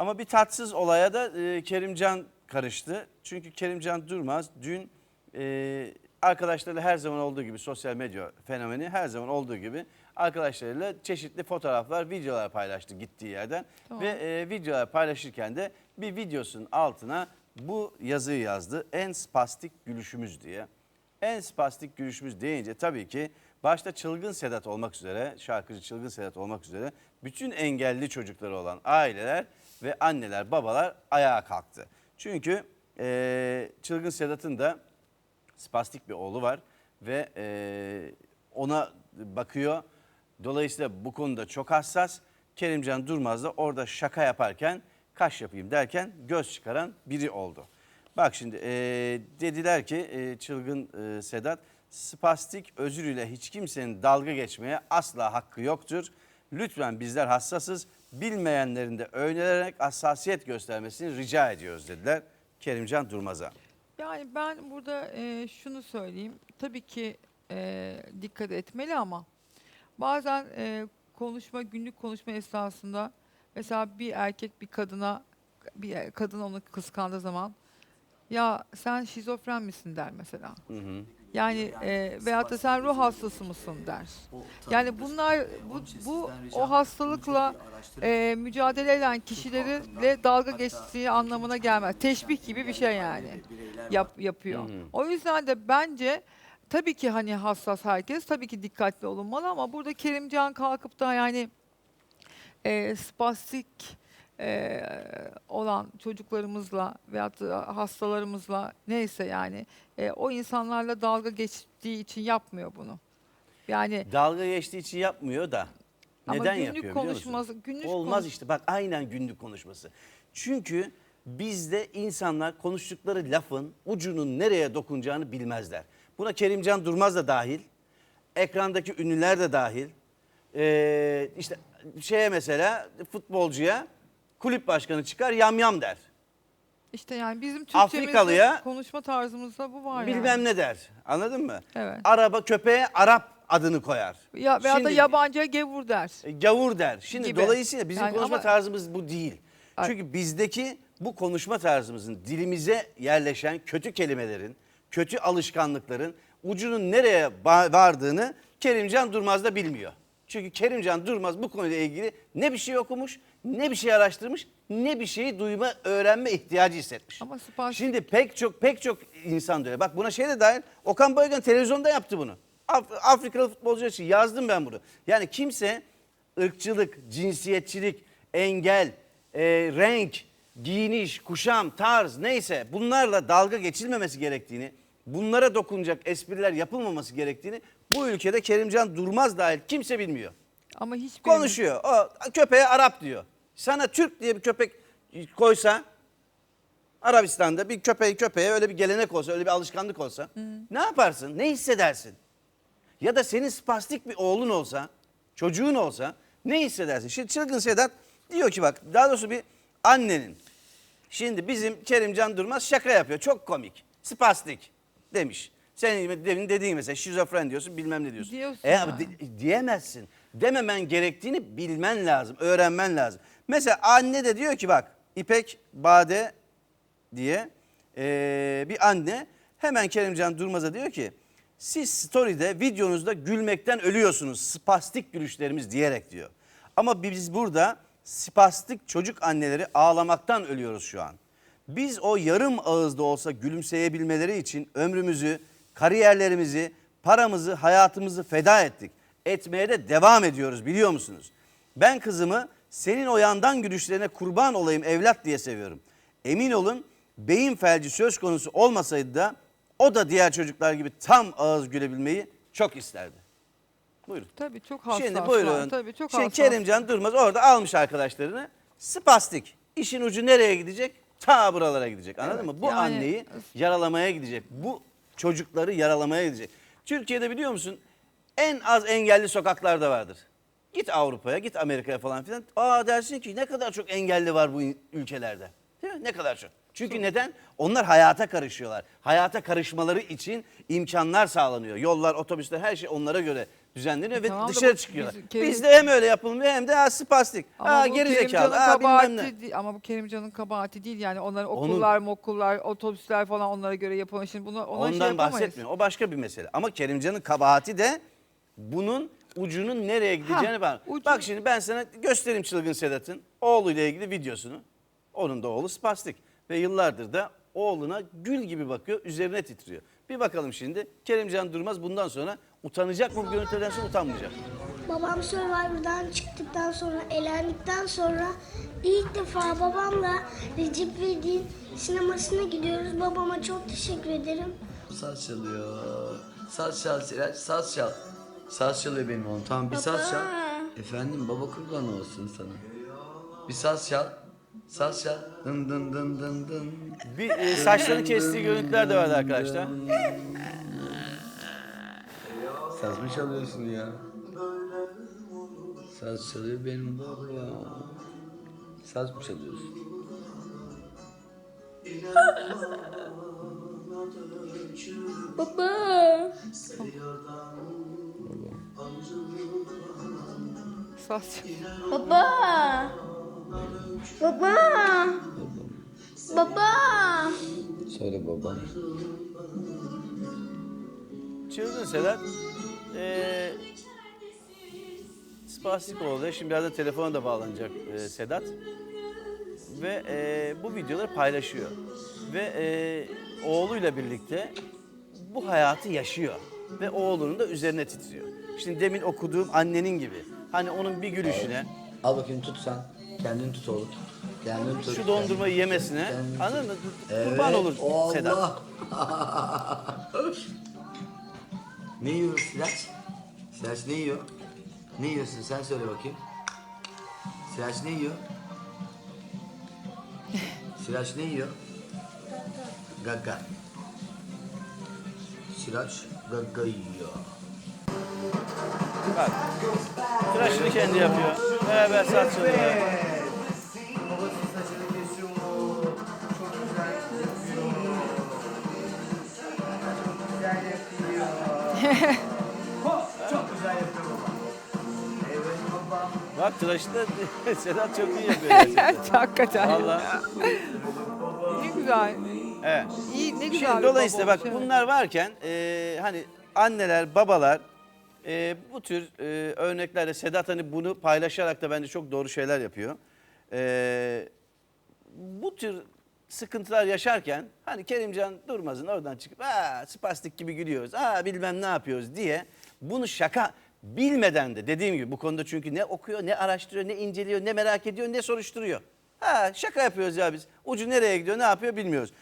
Ama bir tatsız olaya da e, Kerimcan karıştı. Çünkü Kerimcan Durmaz dün e, arkadaşlarıyla her zaman olduğu gibi sosyal medya fenomeni her zaman olduğu gibi arkadaşlarıyla çeşitli fotoğraflar, videolar paylaştı gittiği yerden. Tamam. Ve e, videolar paylaşırken de bir videosunun altına bu yazıyı yazdı. En spastik gülüşümüz diye. En spastik gülüşümüz deyince tabii ki başta Çılgın Sedat olmak üzere, şarkıcı Çılgın Sedat olmak üzere bütün engelli çocukları olan aileler ve anneler, babalar ayağa kalktı. Çünkü eee, Çılgın Sedat'ın da spastik bir oğlu var ve eee, ona bakıyor. Dolayısıyla bu konuda çok hassas. Kerimcan Durmaz da orada şaka yaparken kaş yapayım derken göz çıkaran biri oldu. Bak şimdi eee, dediler ki eee, çılgın eee, Sedat spastik özürüyle hiç kimsenin dalga geçmeye asla hakkı yoktur. Lütfen bizler hassasız bilmeyenlerin de öğrenerek hassasiyet göstermesini rica ediyoruz dediler Kerimcan Durmaz'a. Yani ben burada e, şunu söyleyeyim. Tabii ki e, dikkat etmeli ama bazen e, konuşma, günlük konuşma esnasında mesela bir erkek bir kadına, bir kadın onu kıskandığı zaman ya sen şizofren misin der mesela. Hı hı. Yani e, veyahut da sen ruh hastası mısın der. Yani bunlar bu, bu o hastalıkla e, mücadele eden kişilerle dalga geçtiği anlamına gelmez. Teşbih gibi bir şey yani yap, yapıyor. Hı. O yüzden de bence tabii ki hani hassas herkes tabii ki dikkatli olunmalı ama burada Kerimcan kalkıp da yani e, spastik e, olan çocuklarımızla veyahut da hastalarımızla neyse yani e, o insanlarla dalga geçtiği için yapmıyor bunu. Yani Dalga geçtiği için yapmıyor da. ama Neden günlük yapıyor biliyor musun? konuşması, günlük Olmaz konuş- işte bak aynen günlük konuşması. Çünkü bizde insanlar konuştukları lafın ucunun nereye dokunacağını bilmezler. Buna Kerimcan Durmaz da dahil, ekrandaki ünlüler de dahil. Ee, işte şeye mesela futbolcuya kulüp başkanı çıkar yam yam der. İşte yani bizim Afrikalıya Türkçemizde konuşma tarzımızda bu var Bilmem yani. ne der. Anladın mı? Evet. Araba köpeğe Arap adını koyar. Ya veyahut da Şimdi- yabancıya gevur der. E, Gavur der. Şimdi Gibi. dolayısıyla bizim Yani konuşma ama- tarzımız bu değil. Ay- Çünkü bizdeki bu konuşma tarzımızın dilimize yerleşen kötü kelimelerin, kötü alışkanlıkların ucunun nereye ba- vardığını Kerimcan Durmaz da bilmiyor. Çünkü Kerimcan Durmaz bu konuyla ilgili ne bir şey okumuş, ne bir şey araştırmış, ne bir şeyi duyma, öğrenme ihtiyacı hissetmiş. Ama spastik- Şimdi pek çok pek çok insan öyle. Bak buna şey de dahil. Okan Bayülgen televizyonda yaptı bunu. Af- Afrikalı futbolcu için yazdım ben bunu. Yani kimse ırkçılık, cinsiyetçilik, engel, e, renk, giyiniş, kuşam, tarz neyse bunlarla dalga geçilmemesi gerektiğini, bunlara dokunacak espriler yapılmaması gerektiğini bu ülkede Kerimcan Durmaz dahil kimse bilmiyor. Ama hiçbir Konuşuyor. O köpeğe Arap diyor. Sana Türk diye bir köpek koysa Arabistan'da bir köpeği köpeğe öyle bir gelenek olsa, öyle bir alışkanlık olsa ne yaparsın? Ne hissedersin? Ya da senin spastik bir oğlun olsa, çocuğun olsa ne hissedersin? Şimdi Çılgın Sedat diyor ki bak daha doğrusu bir annenin. Şimdi bizim Kerimcan Durmaz şaka yapıyor. Çok komik. Spastik demiş. Senin demin dediğin mesela şizofren diyorsun bilmem ne diyorsun. Diyorsun E yani. di- diyemezsin. Dememen gerektiğini bilmen lazım, öğrenmen lazım. Mesela anne de diyor ki bak İpek Bade diye eee, bir anne hemen Kerimcan Durmaz'a diyor ki siz story'de videonuzda gülmekten ölüyorsunuz spastik gülüşlerimiz diyerek diyor. Ama biz burada spastik çocuk anneleri ağlamaktan ölüyoruz şu an. Biz o yarım ağızda olsa gülümseyebilmeleri için ömrümüzü, kariyerlerimizi, paramızı, hayatımızı feda ettik. Etmeye de devam ediyoruz biliyor musunuz? Ben kızımı senin o yandan gülüşlerine kurban olayım evlat diye seviyorum. Emin olun beyin felci söz konusu olmasaydı da o da diğer çocuklar gibi tam ağız gülebilmeyi çok isterdi. Buyurun. Tabii çok hassas. Şimdi buyurun. Tabii çok Şimdi hassas. Kerimcan Durmaz orada almış arkadaşlarını. Spastik. İşin ucu nereye gidecek? Ta buralara gidecek. Anladın Evet, mı? Bu yani- anneyi yaralamaya gidecek. Bu çocukları yaralamaya gidecek. Türkiye'de biliyor musun? En az engelli sokaklarda vardır. Git Avrupa'ya, git Amerika'ya falan filan. Aa dersin ki ne kadar çok engelli var bu ülkelerde. Değil mi? Ne kadar çok. Çünkü neden? Onlar hayata karışıyorlar. Hayata karışmaları için imkanlar sağlanıyor. Yollar, otobüsler her şey onlara göre düzenleniyor ve Tamam da dışarı bu çıkıyorlar. biz- Kerim- Bizde hem öyle yapılmıyor hem de ha, spastik. Ha bu geri Kerimcan'ın zekalı. Ha bilmem ne. değil- Ama bu Kerimcan'ın kabahati değil yani onların Onun- okullar, mokullar, otobüsler falan onlara göre yapılan şimdi bunu ona şey Ondan yapamayız. bahsetmiyorum. O başka bir mesele. Ama Kerimcan'ın kabahati de bunun ucunun nereye gideceğini bak. ucu- Bak şimdi ben sana göstereyim Çılgın Sedat'ın oğluyla ilgili videosunu. Onun da oğlu spastik. Ve yıllardır da oğluna gül gibi bakıyor, üzerine titriyor. Bir bakalım şimdi. Kerimcan Durmaz bundan sonra utanacak mı bu görüntülerden sonra utanmayacak. Babam Survivor'dan çıktıktan sonra, elendikten sonra ilk defa babamla Recep İvedik'in sinemasına gidiyoruz. Babama çok teşekkür ederim. Saz çalıyor. Saz çal Sirac, saz çal. Saz çalıyor benim oğlum. Tamam bir saz çal. Efendim baba kurban olsun sana. Bir saz çal. Saz çal. Dın dın dın dın dın. Bir e, saçlarını kestiği görüntüler de vardı arkadaşlar. Saz mı çalıyorsun ya? Saz çalıyor benim baba. Saz mı çalıyorsun? Baba. Saz- Baba. Baba. Baba. Söyle baba. Çılgın Sedat eee spastik oldu. Şimdi birazdan telefona da bağlanacak eee, Sedat. Ve eee, bu videoları paylaşıyor. Ve eee, oğluyla birlikte bu hayatı yaşıyor. Ve oğlunun da üzerine titriyor. Şimdi demin okuduğum annenin gibi. Hani onun bir gülüşüne, Al bakayım tut sen. Kendini tut oğlum. Kendini tut. şu dondurmayı yemesine, Kendini tut. anladın mı? Evet, Kurban olur Allah. Sedat. ne yiyor Siraç? Siraç ne yiyor? Ne yiyorsun sen söyle bakayım. Siraç ne yiyor? Siraç ne yiyor? Gaga. Siraç gaga yiyor. Bak. Tıraşını kendi yapıyor. Beraber kesiyor mu? Çok güzel yapıyor. Baba. Evet. Bak tıraşı da Sedat çok iyi yapıyor. Hakikaten. Vallahi. Ne güzel. Evet. İyi ne güzel. Şimdi dolayısıyla bak evet. bunlar varken e, hani anneler, babalar e, bu tür e, örneklerle Sedat hani bunu paylaşarak da bence çok doğru şeyler yapıyor. E, bu tür sıkıntılar yaşarken hani Kerimcan Durmaz'ın oradan çıkıp Aa, spastik gibi gülüyoruz, Aa, bilmem ne yapıyoruz diye bunu şaka bilmeden de dediğim gibi bu konuda çünkü ne okuyor, ne araştırıyor, ne inceliyor, ne merak ediyor, ne soruşturuyor. Ha şaka yapıyoruz ya biz. Ucu nereye gidiyor, ne yapıyor bilmiyoruz.